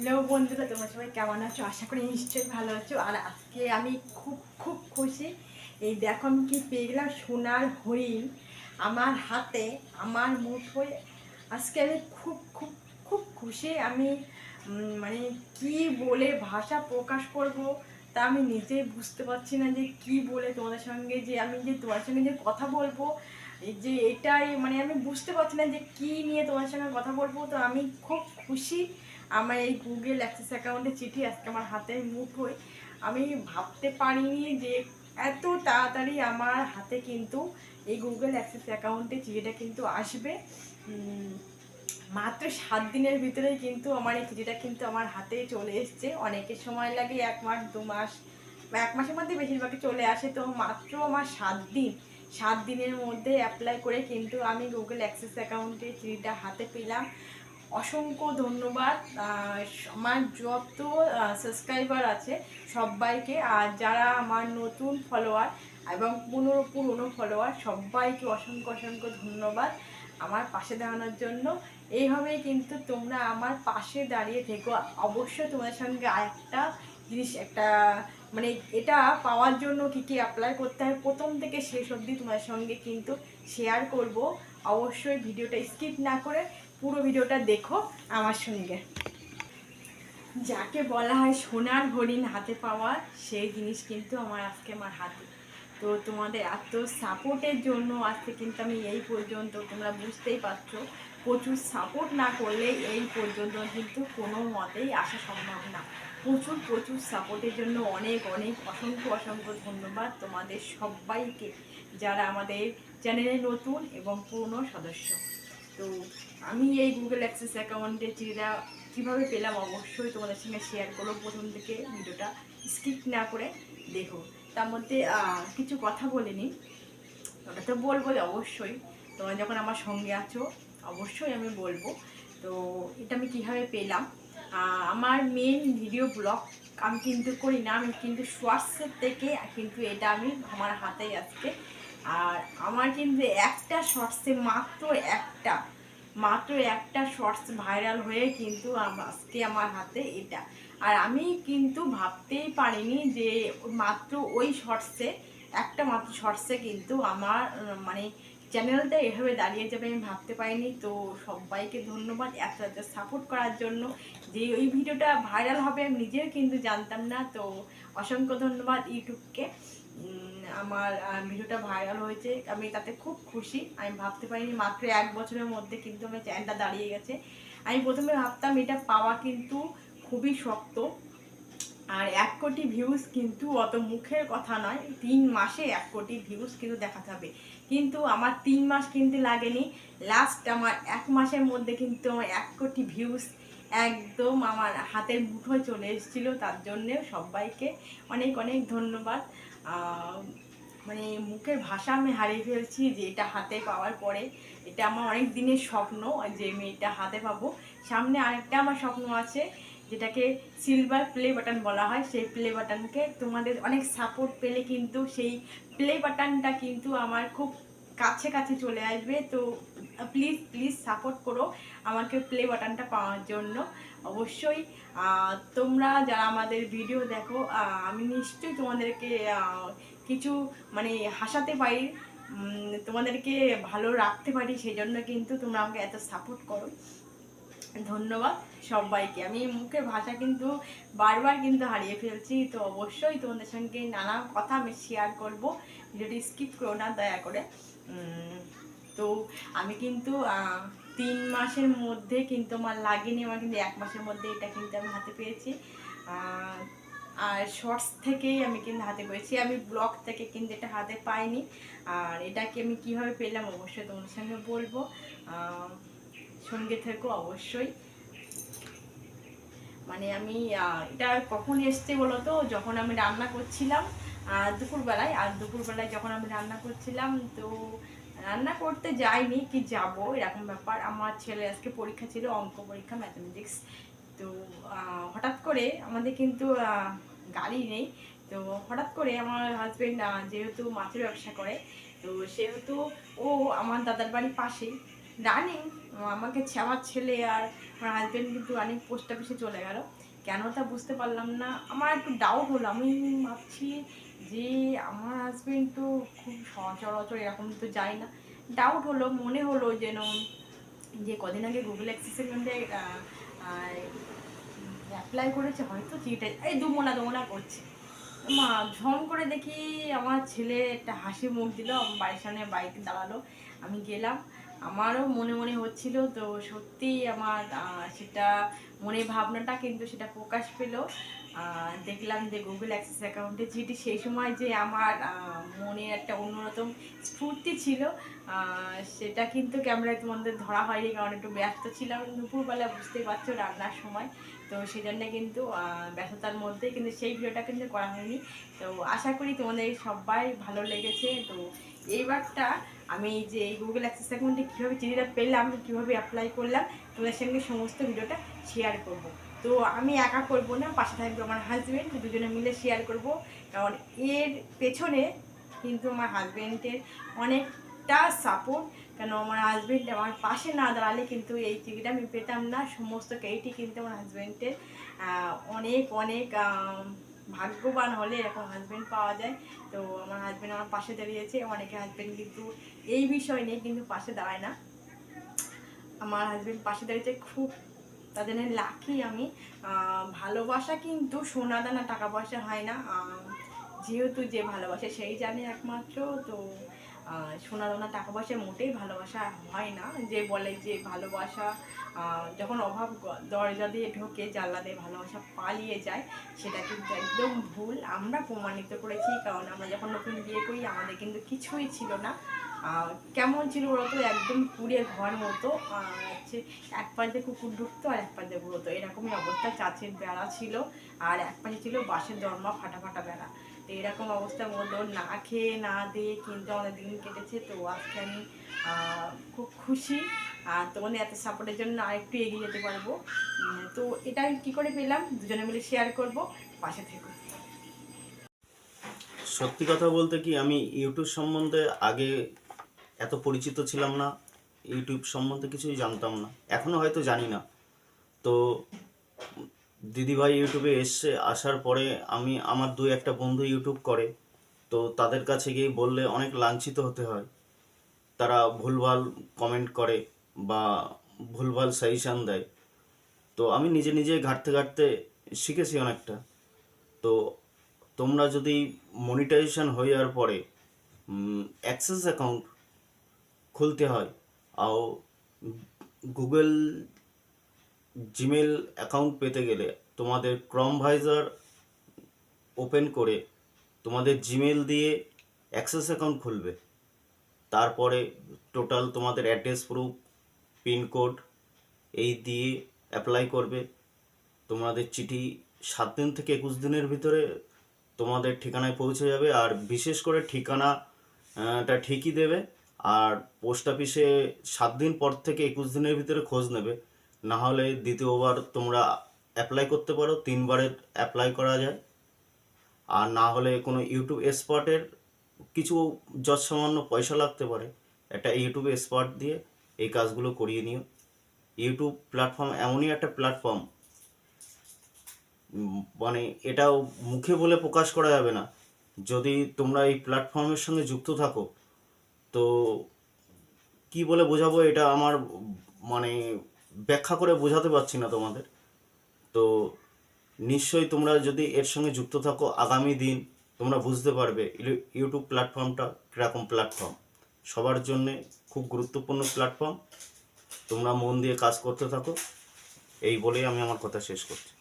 Hello বন্ধুরা, তোমরা সবাই কেমন আছো? আশা করি নিশ্চয়ই ভালো আছো। আর আজকে আমি খুব খুব খুশি। এই দেখো আমি কি পেয়ে গেলাম? সোনার হরিণ আমার হাতে, আমার মুঠোয় আজকে আমি খুব খুব খুব খুশি। আমি মানে কি বলে ভাষা প্রকাশ করব তা আমি নিজেই বুঝতে পারছি না যে কি বলে তোমাদের সঙ্গে, যে আমি যে তোমার সঙ্গে যে কথা বলব যে এটাই মানে আমি বুঝতে পারছি না যে কি নিয়ে তোমার সঙ্গে কথা বলব। তো আমি খুব খুশি। আমার এই গুগল অ্যাক্সেস অ্যাকাউন্টে চিঠি আজকে আমার হাতে মুঠোয় আমি ভাবতে পারিনি যে এত তাড়াতাড়ি আমার হাতে কিন্তু এই গুগল অ্যাক্সেস অ্যাকাউন্টে চিঠিটা কিন্তু আসবে। মাত্র সাত দিনের ভিতরেই কিন্তু আমার এই চিঠিটা কিন্তু আমার হাতে চলে এসছে। অনেকের সময় লাগে এক মাস, দু মাস বা এক মাসের মধ্যে বেশিরভাগই চলে আসে। তো মাত্র আমার সাত দিন, সাত দিনের মধ্যে অ্যাপ্লাই করে কিন্তু আমি গুগল অ্যাক্সেস অ্যাকাউন্টে চিঠিটা হাতে পেলাম। অসংখ্য ধন্যবাদ। আমার যত সাবস্ক্রাইবার আছে সবাইকে। আর যারা আমার নতুন ফলোয়ার এবং পুনরো, পুরনো ফলোয়ার সবাইকে অসংখ্য অসংখ্য ধন্যবাদ আমার পাশে দাঁড়ানোর জন্য। এইভাবেই কিন্তু তোমরা আমার পাশে দাঁড়িয়ে থেকো। অবশ্যই তোমাদের সঙ্গে আরেকটা জিনিস, একটা মানে এটা পাওয়ার জন্য কী কী অ্যাপ্লাই করতে হয়। প্রথম থেকে শেষ অবধি তোমার সঙ্গে কিন্তু শেয়ার করব। অবশ্যই ভিডিওটা স্কিপ না করে পুরো ভিডিওটা দেখো আমার সঙ্গে। যাকে বলা হয় সোনার হরিণ হাতে পাওয়া, সেই জিনিস কিন্তু আমার আজকে আমার হাতে। তো তোমাদের এত সাপোর্টের জন্য আজকে কিন্তু আমি এই পর্যন্ত তোমরা বুঝতেই পারছ প্রচুর সাপোর্ট না করলে এই পর্যন্ত কিন্তু কোনো মতেই আসা সম্ভব না। প্রচুর প্রচুর সাপোর্টের জন্য অনেক অনেক অসংখ্য অসংখ্য ধন্যবাদ তোমাদের সবাইকে যারা আমাদের চ্যানেলে নতুন এবং পুরনো সদস্য। তো আমি এই গুগল অ্যাক্সেস অ্যাকাউন্টে চিঠিটা কীভাবে পেলাম অবশ্যই তোমাদের সঙ্গে শেয়ার করব প্রথম থেকে ভিডিওটা স্কিপ না করে দেখো। তার মধ্যে কিছু কথা বলে নিই। ওটা তো বলব অবশ্যই। তোমরা যখন আমার সঙ্গে আছো অবশ্যই আমি বলব। তো এটা আমি কীভাবে পেলাম? আমার মেন ভিডিও ব্লগ আমি কিন্তু করি না, আমি কিন্তু শর্টসের থেকে কিন্তু এটা আমি আমার হাতেই আজকে। আর আমার কিন্তু একটা শর্টসে মাত্র একটা মাত্র একটা শর্টস ভাইরাল হয়ে কিন্তু আজকে আমার হাতে এটা। আর আমি কিন্তু ভাবতেই পারিনি যে মাত্র ওই শর্টসে একটা মাত্র শর্টসে কিন্তু আমার মানে চ্যানেলটা এভাবে দাঁড়িয়ে যাবে আমি ভাবতে পারিনি। তো সবাইকে ধন্যবাদ এত এত সাপোর্ট করার জন্য। যে ওই ভিডিওটা ভাইরাল হবে আমি নিজেও কিন্তু জানতাম না। তো অসংখ্য ধন্যবাদ ইউটিউবকে। আমার ভিডিওটা ভাইরাল হয়েছে। আমি তাতে খুব খুশি। আমি ভাবতে পারিনি মাত্র এক বছরের মধ্যে কিন্তু আমার চ্যানেলটা দাঁড়িয়ে গেছে। আমি প্রথমে ভাবতাম এটা পাওয়া কিন্তু খুবই শক্ত। আর এক কোটি ভিউজ কিন্তু অত মুখের কথা নয়, তিন মাসে এক কোটি ভিউজ কিন্তু দেখাতে হবে। কিন্তু আমার তিন মাস কিন্তু লাগেনি লাস্ট আমার এক মাসের মধ্যে কিন্তু আমার এক কোটি ভিউজ একদম আমার হাতের মুঠোয় চলে এসেছিল, তার জন্যে সবাইকে অনেক অনেক ধন্যবাদ। মানে মুখের ভাষা আমি হারিয়ে ফেলছি যে এটা হাতে পাওয়ার পরে। এটা আমার অনেক দিনের স্বপ্ন যে আমি এটা হাতে পাবো। সামনে আরেকটা আমার স্বপ্ন আছে যেটাকে সিলভার প্লে বাটন বলা হয়, সেই প্লে বাটনকে তোমাদের অনেক সাপোর্ট পেলে কিন্তু সেই প্লে বাটনটা কিন্তু আমার খুব কাছে কাছে চলে আসবে। তো প্লিজ প্লিজ সাপোর্ট করো আমাকে প্লে বাটনটা পাওয়ার জন্য। অবশ্যই তোমরা যারা আমাদের ভিডিও দেখো আমি নিশ্চয়ই তোমাদেরকে কিছু মানে হাসাতে পারি তোমাদেরকে ভালো রাখতে পারি সেই জন্য কিন্তু তোমরা আমাকে এত সাপোর্ট করো। ধন্যবাদ সবাইকে। আমি মুখের ভাষা কিন্তু বারবার কিন্তু হারিয়ে ফেলছি, তো অবশ্যই তোমাদের সঙ্গে নানা কথা আমি শেয়ার করব। ভিডিওটি স্কিপ করো না, দয়া করে। তো আমি কিন্তু তিন মাসের মধ্যে কিন্তু আমার লাগেনি, আমার কিন্তু এক মাসের মধ্যে এটা কিন্তু আমি হাতে পেয়েছি। আর শর্টস থেকেই আমি কিন্তু হাতে পেয়েছি। আমি ব্লগ থেকে কিন্তু এটা হাতে পাইনি। আর এটাকে আমি কীভাবে পেলাম অবশ্যই তোমাদের সঙ্গে বলব। সঙ্গে থেকো অবশ্যই। মানে আমি এটা কখন এসছে বলো তো যখন আমি রান্না করছিলাম দুপুরবেলায়। আর দুপুরবেলায় যখন আমি রান্না করছিলাম, তো রান্না করতে যাইনি কি যাব, এরকম ব্যাপার। আমার ছেলে আজকে পরীক্ষা ছিল, অঙ্ক পরীক্ষা ম্যাথামেটিক্স তো হঠাৎ করে আমাদের কিন্তু গাড়ি নেই। তো হঠাৎ করে আমার হাজবেন্ড যেহেতু মাছের ব্যবসা করে, তো সেহেতু ও আমার দাদার বাড়ির পাশেই। রানিং আমাকে আমার ছেলে আর আমার হাজব্যান্ড কিন্তু রানিং পোস্ট অফিসে চলে গেল। কেন তা বুঝতে পারলাম না। আমার একটু ডাউট হলো। আমি ভাবছি যে আমার হাজব্যান্ড তো খুব সচরাচর এরকম তো যায় না। ডাউট হলো, মনে হলো যেন যে কদিন আগে গুগল অ্যাক্সেসের মধ্যে অ্যাপ্লাই করেছে, হয়তো চিটে এই দুমোনা দুমোনা করছে। মা, ঝম করে দেখি আমার ছেলে একটা হাসি মুখ দিল আমার বাড়ির সামনে বাইক দাঁড়াল। আমি গেলাম আমারও মনে মনে হচ্ছিল, তো সত্যি আমার সেটা মনে ভাবনাটা কিন্তু সেটা প্রকাশ পেল। দেখলাম যে গুগল অ্যাক্সেস অ্যাকাউন্টে যেটি সেই সময় যে আমার মনে একটা অন্যরকম স্ফূর্তি ছিল সেটা কিন্তু ক্যামেরায় তোমাদের ধরা হয়নি, কারণ একটু ব্যস্ত ছিলাম। দুপুরবেলা বুঝতেই পারছ রান্নার সময়, তো সেই জন্য কিন্তু ব্যস্ততার মধ্যে কিন্তু সেই ভিডিওটা কিন্তু করা হয়নি। তো আশা করি তোমাদের সবাই ভালো লেগেছে। তো এইবারটা আমি যে এই গুগল অ্যাক্সেস অ্যাকাউন্টে কীভাবে চিঠিটা পেলাম, কীভাবে অ্যাপ্লাই করলাম, তোমাদের সঙ্গে সমস্ত ভিডিওটা শেয়ার করব। তো আমি একা করব না, পাশে থাকবে আমার হাজব্যান্ড দুজনে মিলে শেয়ার করব। কারণ এর পেছনে কিন্তু আমার হাজব্যান্ডের অনেকটা সাপোর্ট কেন আমার হাজব্যান্ড আমার পাশে না দাঁড়ালে কিন্তু এই টিকিটা আমি পেতাম না। সমস্ত কেইটি কিন্তু আমার হাজব্যান্ডের অনেক অনেক ভাগ্যবান হলে এখন হাজব্যান্ড পাওয়া যায়। তো আমার হাজব্যান্ড আমার পাশে দাঁড়িয়েছে, অনেকে হাজব্যান্ড কিন্তু এই বিষয় নিয়ে কিন্তু পাশে দাঁড়ায় না। আমার হাজব্যান্ড পাশে দাঁড়িয়েছে খুব তাদের লাকি আমি। ভালোবাসা কিন্তু সোনা দানা, টাকা পয়সা হয় না। যেহেতু যে ভালোবাসে সেই জানে একমাত্র, তো সোনা দানা টাকা পয়সা মোটেই ভালোবাসা হয় না। যে বলে যে ভালোবাসা যখন অভাব দরজা দিয়ে ঢোকে, জানলা দিয়ে ভালোবাসা পালিয়ে যায়, সেটা কিন্তু একদম ভুল। আমরা প্রমাণিত করেছি, কারণ আমরা যখন নতুন বিয়ে করি, আমাদের কিন্তু কিছুই ছিল না। কেমন ছিল ওরা তো? একদম পুড়ে ঘর মতো হচ্ছে এক পাশে কুকুর ঢুকতো আর এক পাশে ঘুরতো। এরকমই অবস্থা। চাচের বেড়া ছিল, আর এক পাশে ছিল বাঁশের দরমা, ফাটা ফাটা বেড়া। তো এরকম অবস্থা বলল, না খেয়ে না দিয়ে কিন্তু অনেক দিন কেটেছে। তো আজকে আমি খুব খুশি। আর তোমাদের এত সাপোর্টের জন্য আরেকটু এগিয়ে যেতে পারব। তো এটা আমি কী করে পেলাম? দুজনে মিলে শেয়ার করব। পাশে থেকে। সত্যি কথা বলতে কি, আমি ইউটিউব সম্বন্ধে আগে এত পরিচিত ছিলাম না। ইউটিউব সম্বন্ধে কিছুই জানতাম না। এখনও হয়তো জানি না। তো দিদিভাই ইউটিউবে এসছে আসার পরে আমি, আমার দু একটা বন্ধু ইউটিউব করে, তো তাদের কাছে গিয়ে বললে অনেক লাঞ্ছিত হতে হয়। তারা ভুলভাল কমেন্ট করে বা ভুলভাল সাজেশান দেয়। তো আমি নিজে নিজে ঘাঁটতে ঘাঁটতে শিখেছি অনেকটা। তো তোমরা যদি মনিটাইজেশন হয়ে যাওয়ার পরে অ্যাক্সেস অ্যাকাউন্ট খুলতে হয়, আর গুগল জিমেল অ্যাকাউন্ট পেতে গেলে তোমাদের ক্রম ভাইজার ওপেন করে তোমাদের জিমেল দিয়ে অ্যাক্সেস অ্যাকাউন্ট খুলবে। তারপরে টোটাল তোমাদের অ্যাড্রেস প্রুফ পিনকোড এই দিয়ে অ্যাপ্লাই করবে। তোমাদের চিঠি সাত দিন থেকে একুশ দিনের ভিতরে তোমাদের ঠিকানায় পৌঁছে যাবে আর বিশেষ করে ঠিকানাটা ঠিকই দেবে আর পোস্ট অফিসে সাত দিন পর থেকে একুশ দিনের ভিতরে খোঁজ নেবে। না হলে দ্বিতীয়বার তোমরা অ্যাপ্লাই করতে পারো তিনবারের অ্যাপ্লাই করা যায়। আর না হলে কোনো ইউটিউব এক্সপার্টের কিছু যৎ সামান্য পয়সা লাগতে পারে, একটা ইউটিউব এক্সপার্ট দিয়ে এই কাজগুলো করিয়ে নিও। ইউটিউব প্ল্যাটফর্ম এমনই একটা প্ল্যাটফর্ম মানে এটাও মুখে বলে প্রকাশ করা যাবে না। যদি তোমরা এই প্ল্যাটফর্মের সঙ্গে যুক্ত থাকো, তো কি বলে বোঝাবো এটা আমার মানে ব্যাখ্যা করে বোঝাতে পারছি না তোমাদের। তো নিশ্চয়ই তোমরা যদি এর সঙ্গে যুক্ত থাকো, আগামী দিন তোমরা বুঝতে পারবে ইউ- ইউটিউব প্ল্যাটফর্মটা কীরকম প্ল্যাটফর্ম। সবার জন্যে খুব গুরুত্বপূর্ণ প্ল্যাটফর্ম। তোমরা মন দিয়ে কাজ করতে থাকো। এই বলেই আমি আমার কথা শেষ করছি।